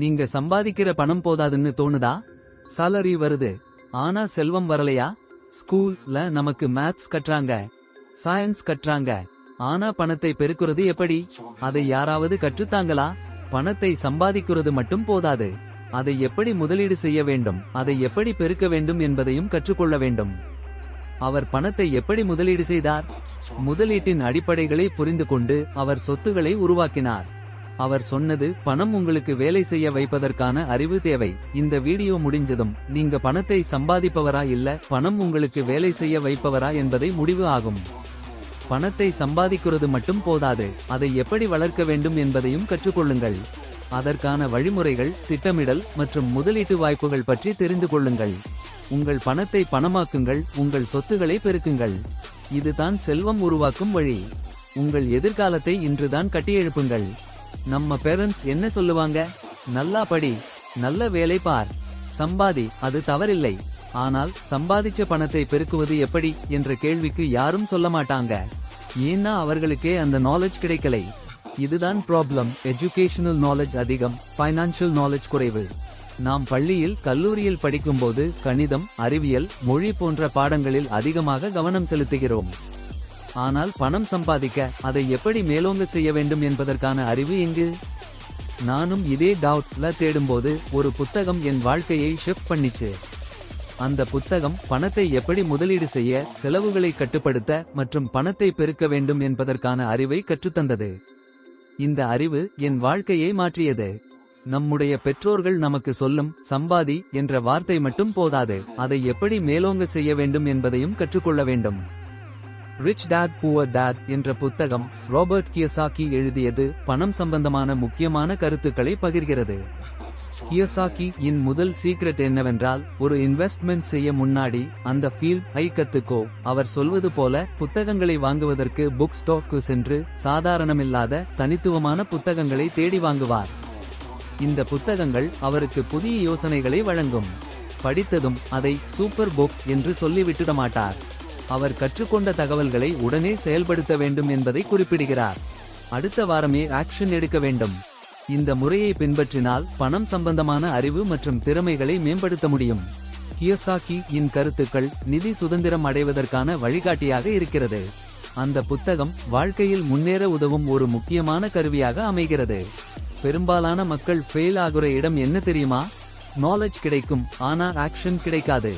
நீங்க சம்பாதிக்கிற பணம் போதாதுன்னு தோணுதா? சாலரி வருது. ஆனா செல்வம் வரலையா? ஸ்கூல்ல நமக்கு மேத்ஸ் கட்டுறாங்க சயின்ஸ் கட்டுறாங்க ஆனா பணத்தை பெருக்குறது எப்படி? அதை யாராவது கற்றுத்தாங்களா? பணத்தை சம்பாதிக்கிறது மட்டும் போதாது. அதை எப்படி முதலீடு செய்ய வேண்டும்? அதை எப்படி பெருக்க வேண்டும் என்பதையும் கற்றுக்கொள்ள வேண்டும். அவர் பணத்தை எப்படி முதலீடு செய்தார்? முதலீட்டின் அடிப்படைகளை புரிந்து கொண்டு அவர் சொத்துகளை உருவாக்கினார். அவர் சொன்னது பணம் உங்களுக்கு வேலை செய்ய வைப்பதற்கான அறிவு தேவை. இந்த வீடியோ முடிஞ்சதும் நீங்க பணத்தை சம்பாதிப்பவரா இல்ல பணம் உங்களுக்கு வேலை செய்ய வைப்பவரா என்பதை முடிவு ஆகும். பணத்தை சம்பாதிக்கிறது மட்டும் போதாது அதை எப்படி வளர்க்க வேண்டும் என்பதையும் கற்றுக்கொள்ளுங்கள். அதற்கான வழிமுறைகள் திட்டமிடல் மற்றும் முதலீட்டு வாய்ப்புகள் பற்றி தெரிந்து கொள்ளுங்கள். உங்கள் பணத்தை பணமாக்குங்கள் உங்கள் சொத்துக்களை பெருக்குங்கள். இதுதான் செல்வம் உருவாக்கும் வழி. உங்கள் எதிர்காலத்தை இன்றுதான் கட்டியெழுப்புங்கள். நம்ம பேரண்ட்ஸ் என்ன சொல்லுவாங்க? நல்லா படி நல்ல வேலை பார். சம்பாதி அது தவறில்லை. ஆனால் சம்பாதிச்ச பணத்தை பெருக்குவது எப்படி? என்ற கேள்விக்கு யாரும் சொல்ல மாட்டாங்க. ஏன்னா அவர்களுக்கே அந்த நாலேஜ் கிடைக்கலை. இதுதான் ப்ராப்ளம் எஜுகேஷனல் நாலேஜ் அதிகம். ஃபைனான்சியல் நாலேஜ் குறைவு. நாம் பள்ளியில் கல்லூரியில் படிக்கும்போது கணிதம் அறிவியல் மொழி போன்ற பாடங்களில் அதிகமாக கவனம் செலுத்துகிறோம். ஆனால் பணம் சம்பாதிக்க அதை எப்படி மேலோங்க செய்ய வேண்டும் என்பதற்கான அறிவு எங்கு? நானும் இதே டவுட்ல தேடும்போது ஒரு புத்தகம் என் வாழ்க்கையை ஷிஃப்ட் பண்ணிச்சு. அந்த புத்தகம் பணத்தை எப்படி முதலீடு செய்ய செலவுகளை கட்டுப்படுத்த மற்றும் பணத்தை பெருக்க வேண்டும் என்பதற்கான அறிவை கற்றுத்தந்தது. இந்த அறிவு என் வாழ்க்கையை மாற்றியது. நம்முடைய பெற்றோர்கள் நமக்கு சொல்லும் சம்பாதி என்ற வார்த்தை மட்டும் போதாது அதை எப்படி மேலோங்க செய்ய வேண்டும் என்பதையும் கற்றுக்கொள்ள வேண்டும். ரிச் டேட் புவர் டேட் என்ற புத்தகம் ராபர்ட் கியசாக்கி எழுதியது பணம் சம்பந்தமான முக்கியமான கருத்துக்களை பகிர்கிறது. கியசாக்கி இன் முதல் சீக்ரெட் என்னவென்றால் ஒரு இன்வெஸ்ட்மெண்ட் செய்ய முன்னாடி அந்த ஃபீல்ட் ஐ கத்துக்கோ அவர் சொல்வது போல புத்தகங்களை வாங்குவதற்கு புக் ஸ்டோக்கு சென்று சாதாரணமில்லாத தனித்துவமான புத்தகங்களை தேடி வாங்குவார். இந்த புத்தகங்கள் அவருக்கு புதிய யோசனைகளை வழங்கும். படித்ததும் அதை சூப்பர் புக் என்று சொல்லிவிட்டுட மாட்டார் அவர் கற்றுக்கொண்ட தகவல்களை உடனே செயல்படுத்த வேண்டும் என்பதை குறிப்பிடுகிறார். அடுத்த வாரமே ஆக்ஷன் எடுக்க வேண்டும். இந்த முறையை பின்பற்றினால் பணம் சம்பந்தமான அறிவு மற்றும் திறமைகளை மேம்படுத்த முடியும். கியோசாக்கி இன் கருத்துக்கள் நிதி சுதந்திரம் அடைவதற்கான வழிகாட்டியாக இருக்கிறது. அந்த புத்தகம் வாழ்க்கையில் முன்னேற உதவும் ஒரு முக்கியமான கருவியாக அமைகிறது. பெரும்பாலான மக்கள் ஃபெயில் ஆகுற இடம் என்ன தெரியுமா? நாலேஜ் கிடைக்கும் ஆனா ஆக்ஷன் கிடைக்காது.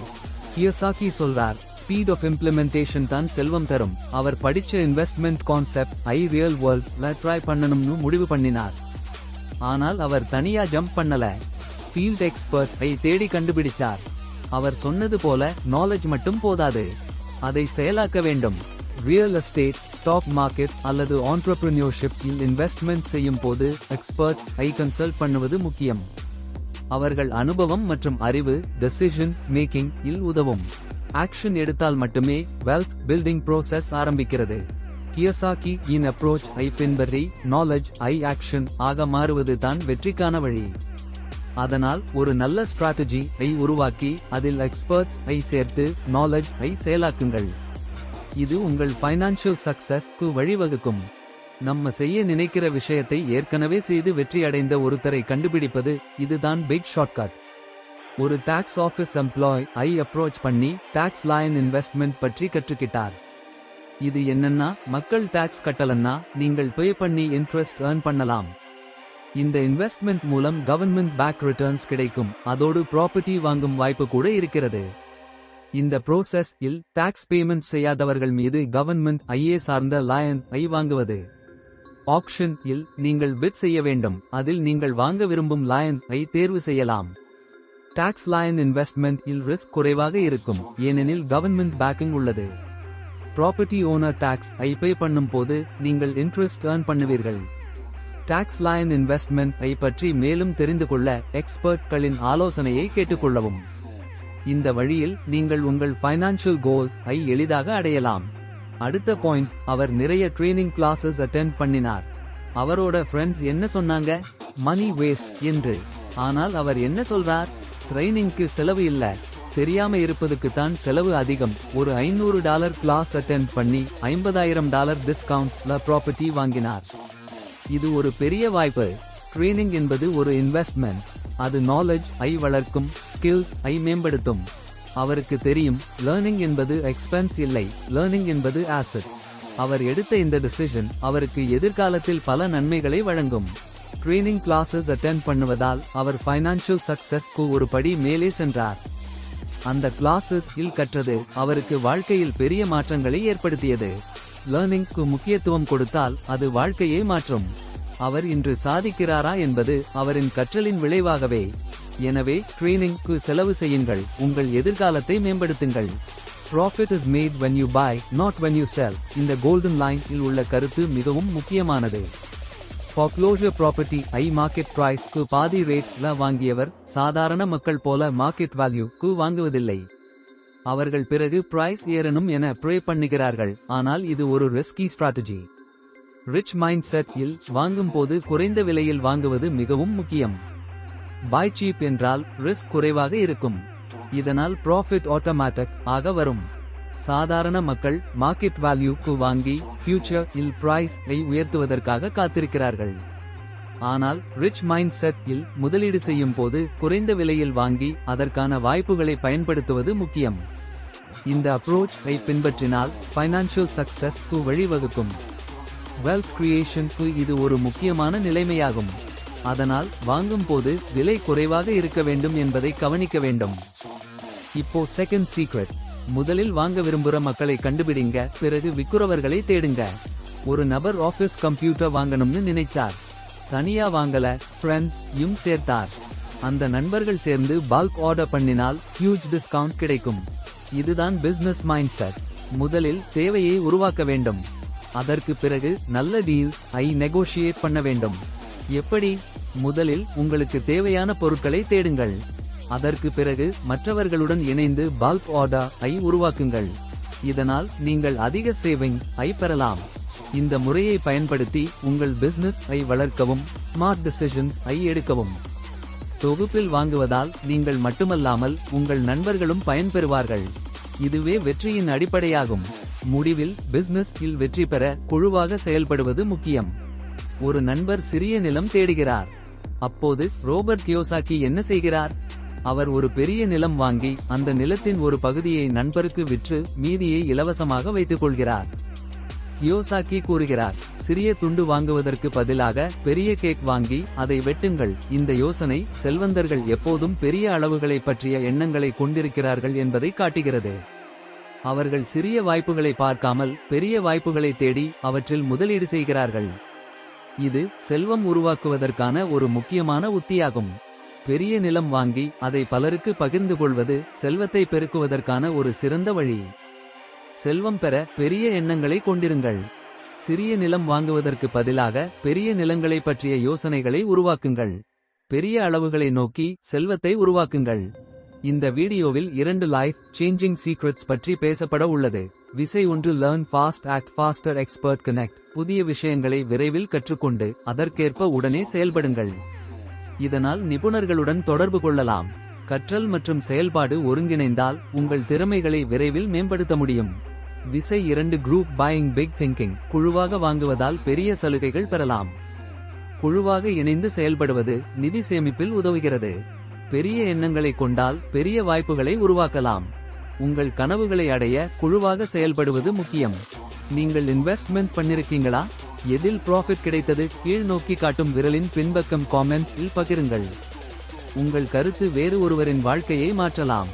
கியசாக்கி சொல்றார் ஸ்பீட் ஆஃப் இம்ப்ளிமெண்டேஷன் தான் செல்வம் தரும். அவர் படிச்ச இன்வெஸ்ட்மெண்ட் கான்செப்ட் ஐ ரியல் வேர்ல்ட்ல ட்ரை பண்ணணும்னு முடிவு பண்ணினார். ஆனால் அவர் தனியா ஜம்ப் பண்ணல. ஃபீல்ட் எக்ஸ்பர்ட் ஐ தேடி கண்டுபிடிச்சார். அவர் சொன்னது போல நாலேஜ் மட்டும் போதாது. அதை செயலாக்க வேண்டும். ரியல் எஸ்டேட் ஸ்டாக் மார்க்கெட் அல்லது ஆண்டர்பிரினியோர்ஷிப் இன்வெஸ்ட்மெண்ட் செய்யும் போது எக்ஸ்பர்ட்ஸ் ஐ கன்சல்ட் பண்ணுவது முக்கியம். அவர்கள் அனுபவம் மற்றும் அறிவு டெசிஷன் மேக்கிங் இல் உதவும். ஆக்ஷன் எடுத்தால் மட்டுமே வெல்த் பில்டிங் ப்ரோசஸ் ஆரம்பிக்கிறது. கியசாக்கி இன் அப்ரோச் ஐ பின்பற்றி நாலேஜ் ஐ ஆக்ஷன் ஆக மாறுவது தான் வெற்றிக்கான வழி. அதனால் ஒரு நல்ல ஸ்ட்ராட்டஜி ஐ உருவாக்கி அதில் எக்ஸ்பர்ட்ஸ் ஐ சேர்த்து நாலேஜ் ஐ செயலாக்குங்கள். இது உங்கள் ஃபைனான்சியல் சக்சஸ்க்கு வழிவகுக்கும். நம்ம செய்ய நினைக்கிற விஷயத்தை ஏற்கனவே செய்து வெற்றியடைந்த ஒருத்தரை கண்டுபிடிப்பது இதுதான் பிக் ஷார்ட்கட் ஒரு டாக்ஸ் ஆஃபீஸ் எம்ப்ளாய் ஐ அப்ரோச் பண்ணி டாக்ஸ் லாயன் இன்வெஸ்ட்மெண்ட் பற்றி கற்றுக்கிட்டார். இது என்னன்னா மக்கள் டாக்ஸ் கட்டலன்னா நீங்கள் பே பண்ணி இன்ட்ரெஸ்ட் ஏர்ன் பண்ணலாம். இந்த இன்வெஸ்ட்மெண்ட் மூலம் கவர்மெண்ட் பேக் ரிட்டர்ன்ஸ் கிடைக்கும். அதோடு ப்ராப்பர்ட்டி வாங்கும் வாய்ப்பு கூட இருக்கிறது. இந்த ப்ரோசஸ் இல் டாக்ஸ் பேமெண்ட் செய்யாதவர்கள் மீது கவர்மெண்ட் ஐஏ சார்ந்த லாயன் ஐ வாங்குவது. ஆக்ஷன் இல் நீங்கள் பிட் செய்ய வேண்டும். அதில் நீங்கள் வாங்க விரும்பும் லாயன் ஐ தேர்வு செய்யலாம். டாக்ஸ் லாயன் இன்வெஸ்ட்மெண்ட் இல் ரிஸ்க் குறைவாக இருக்கும். ஏனெனில் கவர்மெண்ட் பேக்கிங் உள்ளது. ப்ராப்பர்ட்டி ஓனர் டாக்ஸ் ஐ பே பண்ணும் போது நீங்கள் இன்ட்ரெஸ்ட் ஏர்ன் பண்ணுவீர்கள். டாக்ஸ் லாயன் இன்வெஸ்ட்மெண்ட் ஐ பற்றி மேலும் தெரிந்து கொள்ள எக்ஸ்பர்ட்களின் ஆலோசனையை கேட்டுக்கொள்ளவும். இந்த வழியில் நீங்கள் உங்கள் ஃபைனான்சியல் கோல்ஸ் ஐ எளிதாக அடையலாம். அடுத்த பாயிண்ட் அவர் நிறைய ட்ரைனிங் கிளாஸஸ் அட்டென்ட் பண்ணினார். அவரோட ஃப்ரெண்ட்ஸ் என்ன சொன்னாங்க? மணி வேஸ்ட் என்று. ஆனால் அவர் என்ன சொல்றார்? ட்ரைனிங்க்கு செலவு இல்ல. தெரியாம இருப்பதுக்கு தான் செலவு அதிகம். ஒரு ஐநூறு டாலர் கிளாஸ் அட்டென்ட் பண்ணி ஐம்பதாயிரம் டாலர் டிஸ்கவுண்ட்ல ப்ராப்பர்ட்டி வாங்கினார். இது ஒரு பெரிய வாய்ப்பு. ட்ரெய்னிங் என்பது ஒரு இன்வெஸ்ட்மெண்ட் அது நாலேஜ் ஐ வளர்க்கும் ஸ்கில்ஸ் ஐ மேம்படுத்தும். அவருக்கு தெரியும் லேர்னிங் என்பது எக்ஸ்பென்ஸ் இல்லை லேர்னிங் என்பது ஆசட் அவர் எடுத்த இந்த டிசிஷன் அவருக்கு எதிர்காலத்தில் பல நன்மைகளை வழங்கும். ட்ரெயினிங் கிளாஸஸ் அட்டென்ட் பண்ணுவதால் அவர் ஃபைனான்சியல் சக்சஸ்க்கு ஒரு படி மேலே சென்றார். அந்த கிளாஸஸ் இல் கற்றது அவருக்கு வாழ்க்கையில் பெரிய மாற்றங்களை ஏற்படுத்தியது. லேர்னிங்க்கு முக்கியத்துவம் கொடுத்தால் அது வாழ்க்கையை மாற்றும். அவர் இன்று சாதிக்கிறாரா என்பது அவரின் கற்றலின் விளைவாகவே. எனவே ட்ரெய்னிங்க்கு செலவு செய்யுங்கள். உங்கள் எதிர்காலத்தை மேம்படுத்துங்கள். Profit is made when you buy not when you sell இந்த கோல்டன் லைன் இல் உள்ள கருத்து மிகவும் முக்கியமானது. Foreclosure ப்ராப்பர்ட்டி ஐ மார்க்கெட் ப்ரைஸ்க்கு பாதி ரேட்ல வாங்கியவர் சாதாரண மக்கள் போல மார்க்கெட் வேல்யூக்கு வாங்குவதில்லை. அவர்கள் பிறகு பிரைஸ் ஏறணும் என ப்ரே பண்ணுகிறார்கள். ஆனால் இது ஒரு risky strategy rich mindset இல் வாங்கும் போது குறைந்த விலையில் வாங்குவது மிகவும் முக்கியம். பாய் சீப் என்றால் ரிஸ்க் குறைவாக இருக்கும். இதனால் ப்ராஃபிட் ஆட்டோமேட்டிக் ஆக வரும். சாதாரண மக்கள் மார்க்கெட் வேல்யூக்கு வாங்கி ஃபியூச்சர் இல் பிரைஸ் ஐ உயர்த்துவதற்காக காத்திருக்கிறார்கள். ஆனால் ரிச் மைண்ட் செட் இல் முதலீடு செய்யும் போது குறைந்த விலையில் வாங்கி அதற்கான வாய்ப்புகளை பயன்படுத்துவது முக்கியம். இந்த அப்ரோச் ஐ பின்பற்றினால் ஃபைனான்சியல் சக்சஸ் வழிவகுக்கும். வெல்த் கிரியேஷன் இது ஒரு முக்கியமான நிலைமையாகும். அதனால் வாங்கும் போது விலை குறைவாக இருக்க வேண்டும் என்பதை கவனிக்க வேண்டும். இப்போ செகண்ட் சீக்ரெட் முதலில் வாங்க விரும்புற மக்களை கண்டுபிடிங்க பிறகு விற்கிறவர்களை தேடுங்க. ஒரு நபர் ஆபீஸ் கம்ப்யூட்டர் வாங்கணும்னு நினைச்சார். தனியா வாங்கல ஃப்ரெண்ட்ஸ் யும் சேர்த்தார். அந்த நண்பர்கள் சேர்ந்து பல்க் ஆர்டர் பண்ணினால் ஹியூஜ் டிஸ்கவுண்ட் கிடைக்கும். இதுதான் பிசினஸ் மைண்ட் செட் முதலில் தேவையை உருவாக்க வேண்டும். அதற்கு பிறகு நல்ல டீல்ஸ் ஐ நெகோஷியேட் பண்ண வேண்டும். எப்படி? முதலில் உங்களுக்கு தேவையான பொருட்களை தேடுங்கள். அதற்கு பிறகு மற்றவர்களுடன் இணைந்து பல்க் ஆர்டர் ஐ உருவாக்குங்கள். இதனால் நீங்கள் அதிக சேவிங்ஸ் ஐ பெறலாம். இந்த முறையை பயன்படுத்தி உங்கள் பிசினஸ் ஐ வளர்க்கவும் ஸ்மார்ட் டிசிஷன்ஸ் ஐ எடுக்கவும். தொகுப்பில் வாங்குவதால் நீங்கள் மட்டுமல்லாமல் உங்கள் நண்பர்களும் பயன்பெறுவார்கள். இதுவே வெற்றியின் அடிப்படையாகும். முடிவில் பிசினஸ் இல் வெற்றி பெற குழுவாக செயல்படுவது முக்கியம். ஒரு நண்பர் சிறிய நிலம் தேடுகிறார். அப்போது ரோபர்ட் கியோசாக்கி என்ன செய்கிறார்? அவர் ஒரு பெரிய நிலம் வாங்கி அந்த நிலத்தின் ஒரு பகுதியை நண்பருக்கு விற்று மீதியை இலவசமாக வைத்துக் கொள்கிறார் கியோசாக்கி கூறுகிறார் சிறிய துண்டு வாங்குவதற்கு பதிலாக பெரிய கேக் வாங்கி அதை வெட்டுங்கள். இந்த யோசனை செல்வந்தர்கள் எப்போதும் பெரிய அளவுகளை பற்றிய எண்ணங்களை கொண்டிருக்கிறார்கள் என்பதை காட்டுகிறது. அவர்கள் சிறிய வாய்ப்புகளை பார்க்காமல் பெரிய வாய்ப்புகளை தேடி அவற்றில் முதலீடு செய்கிறார்கள். இது செல்வம் உருவாக்குவதற்கான ஒரு முக்கியமான உத்தியாகும். பெரிய நிலம் வாங்கி அதை பலருக்கு பகிர்ந்து கொள்வது செல்வத்தை பெருக்குவதற்கான ஒரு சிறந்த வழி. செல்வம் பெற பெரிய எண்ணங்களை கொண்டிருங்கள். சிறிய நிலம் வாங்குவதற்கு பதிலாக பெரிய நிலங்களை பற்றிய யோசனைகளை உருவாக்குங்கள். பெரிய அளவுகளை நோக்கி செல்வத்தை உருவாக்குங்கள். இந்த வீடியோவில் இரண்டு லைஃப் சேஞ்சிங் சீக்ரெட்ஸ் பற்றி பேசப்பட உள்ளது. விசை ஒன்று learn fast act faster expert connect புதிய விஷயங்களை விரைவில் கற்றுக்கொண்டு அதற்கேற்ப உடனே செயல்படுங்கள். இதனால் நிபுணர்களுடன் தொடர்பு கொள்ளலாம். கற்றல் மற்றும் செயல்பாடு ஒருங்கிணைந்தால் உங்கள் திறமைகளை விரைவில் மேம்படுத்த முடியும். விசை இரண்டு குரூப் பாயிங் பிக் திங்கிங் குழுவாக வாங்குவதால் பெரிய சலுகைகள் பெறலாம். குழுவாக இணைந்து செயல்படுவது நிதி சேமிப்பில் உதவுகிறது. பெரிய எண்ணங்களை கொண்டால் பெரிய வாய்ப்புகளை உருவாக்கலாம். உங்கள் கனவுகளை அடைய குழுவாக செயல்படுவது முக்கியம். நீங்கள் இன்வெஸ்ட்மெண்ட் பண்ணிருக்கீங்களா? எதில் ப்ராஃபிட் கிடைத்தது? கீழ் நோக்கி காட்டும் விரலின் பின்பக்கம் காமெண்ட் இல் பகிருங்கள். உங்கள் கருத்து வேறு ஒருவரின் வாழ்க்கையை மாற்றலாம்.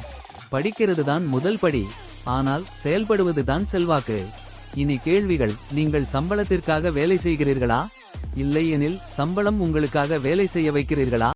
படிக்கிறது தான் முதல் படி. ஆனால் செயல்படுவது தான் செல்வாக்கு. இனி கேள்விகள் நீங்கள் சம்பளத்திற்காக வேலை செய்கிறீர்களா? இல்லையெனில் சம்பளம் உங்களுக்காக வேலை செய்ய வைக்கிறீர்களா?